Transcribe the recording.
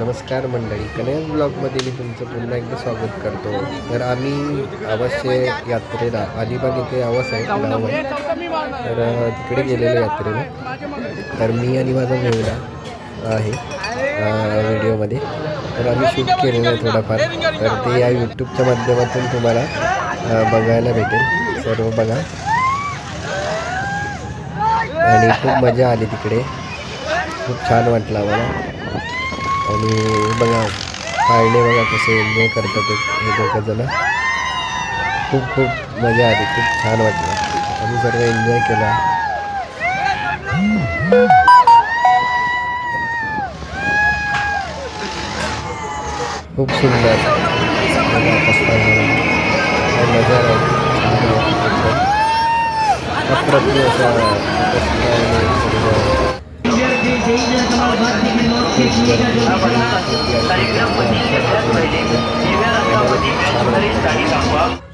नमस्कार मंडळी. कन्या ब्लॉगमध्ये मी तुमचं पुन्हा एकदा स्वागत करतो. तर आम्ही अवश्य यात्रेला अलिबाग इथे आवास आहे गाव आहे तर तिकडे गेलेलो यात्रेला. तर मी आणि माझा मुलगा आहे व्हिडिओमध्ये. तर आम्ही शूट केलेलं आहे थोडाफार. तर ते या यूट्यूबच्या माध्यमातून तुम्हाला बघायला भेटेल. सर्व बघा. आणि खूप मजा आली तिकडे. खूप छान वाटलं आम्हाला. आणि बघा पाळणे बघा कसे एन्जॉय करतात हे दोघं जण खूप खूप मजा आली खूप छान वाटलं. आम्ही सर्व एन्जॉय केला. खूप सुंदर. बघा कसं आहे. काय मजा आहे छान वाटलं. अप्रतिम असा कसला आहे